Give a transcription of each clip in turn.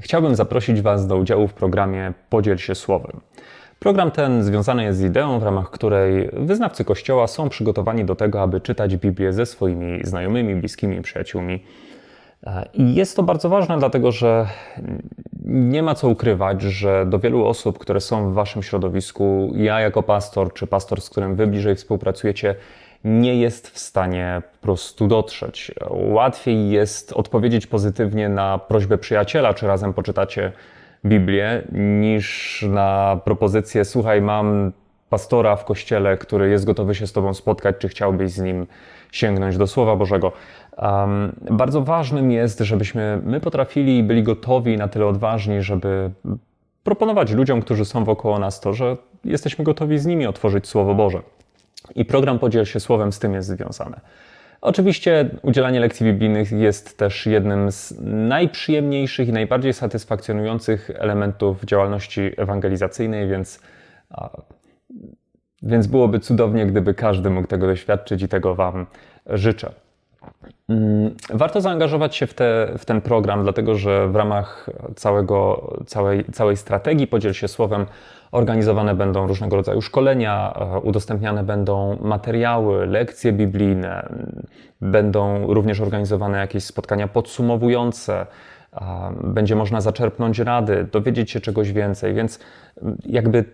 Chciałbym zaprosić Was do udziału w programie Podziel się Słowem. Program ten związany jest z ideą, w ramach której wyznawcy Kościoła są przygotowani do tego, aby czytać Biblię ze swoimi znajomymi, bliskimi, przyjaciółmi. I jest to bardzo ważne, dlatego że nie ma co ukrywać, że do wielu osób, które są w Waszym środowisku, ja jako pastor, czy pastor, z którym Wy bliżej współpracujecie, nie jest w stanie po prostu dotrzeć. Łatwiej jest odpowiedzieć pozytywnie na prośbę przyjaciela, czy razem poczytacie Biblię, niż na propozycję: Słuchaj, mam pastora w kościele, który jest gotowy się z Tobą spotkać, czy chciałbyś z nim sięgnąć do Słowa Bożego. Um, bardzo ważnym jest, żebyśmy my potrafili i byli gotowi, na tyle odważni, żeby proponować ludziom, którzy są wokoło nas, to, że jesteśmy gotowi z nimi otworzyć Słowo Boże. I program Podziel się Słowem z tym jest związany. Oczywiście udzielanie lekcji biblijnych jest też jednym z najprzyjemniejszych i najbardziej satysfakcjonujących elementów działalności ewangelizacyjnej, więc, więc byłoby cudownie, gdyby każdy mógł tego doświadczyć i tego Wam życzę. Mm, Warto zaangażować się w, te, w ten program, dlatego że w ramach całego, całej, całej strategii Podziel się Słowem organizowane będą różnego rodzaju szkolenia, e, udostępniane będą materiały, lekcje biblijne, będą również organizowane jakieś spotkania podsumowujące, a, będzie można zaczerpnąć rady, dowiedzieć się czegoś więcej, więc jakby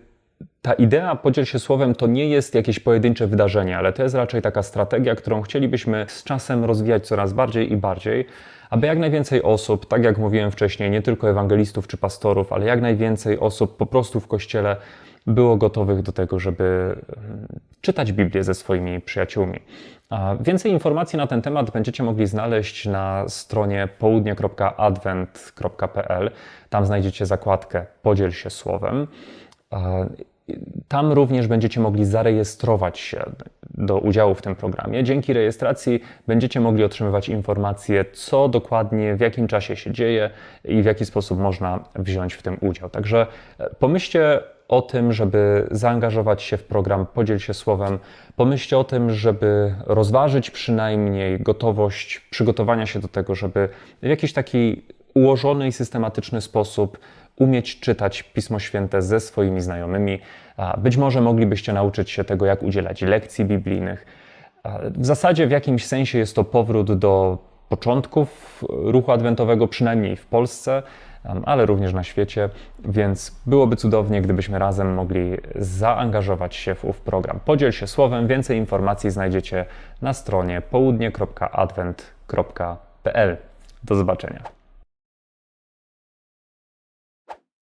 ta idea podziel się słowem to nie jest jakieś pojedyncze wydarzenie, ale to jest raczej taka strategia, którą chcielibyśmy z czasem rozwijać coraz bardziej i bardziej, aby jak najwięcej osób, tak jak mówiłem wcześniej, nie tylko ewangelistów czy pastorów, ale jak najwięcej osób po prostu w kościele było gotowych do tego, żeby mm, czytać Biblię ze swoimi przyjaciółmi. A Więcej informacji na ten temat będziecie mogli znaleźć na stronie południe.advent.pl. Tam znajdziecie zakładkę Podziel się słowem. Tam również będziecie mogli zarejestrować się do udziału w tym programie. Dzięki rejestracji będziecie mogli otrzymywać informacje, co dokładnie, w jakim czasie się dzieje i w jaki sposób można wziąć w tym udział. Także e, pomyślcie o tym, żeby zaangażować się w program Podziel się Słowem. Pomyślcie o tym, żeby rozważyć przynajmniej gotowość przygotowania się do tego, żeby w jakiś taki ułożony i systematyczny sposób umieć czytać Pismo Święte ze swoimi znajomymi. Być może moglibyście nauczyć się tego, jak udzielać lekcji biblijnych. W zasadzie w jakimś sensie jest to powrót do początków ruchu adwentowego, przynajmniej w Polsce, ale również na świecie, więc byłoby cudownie, gdybyśmy razem mogli zaangażować się w ów program. Podziel się słowem, więcej informacji znajdziecie na stronie południe.advent.pl. Do zobaczenia.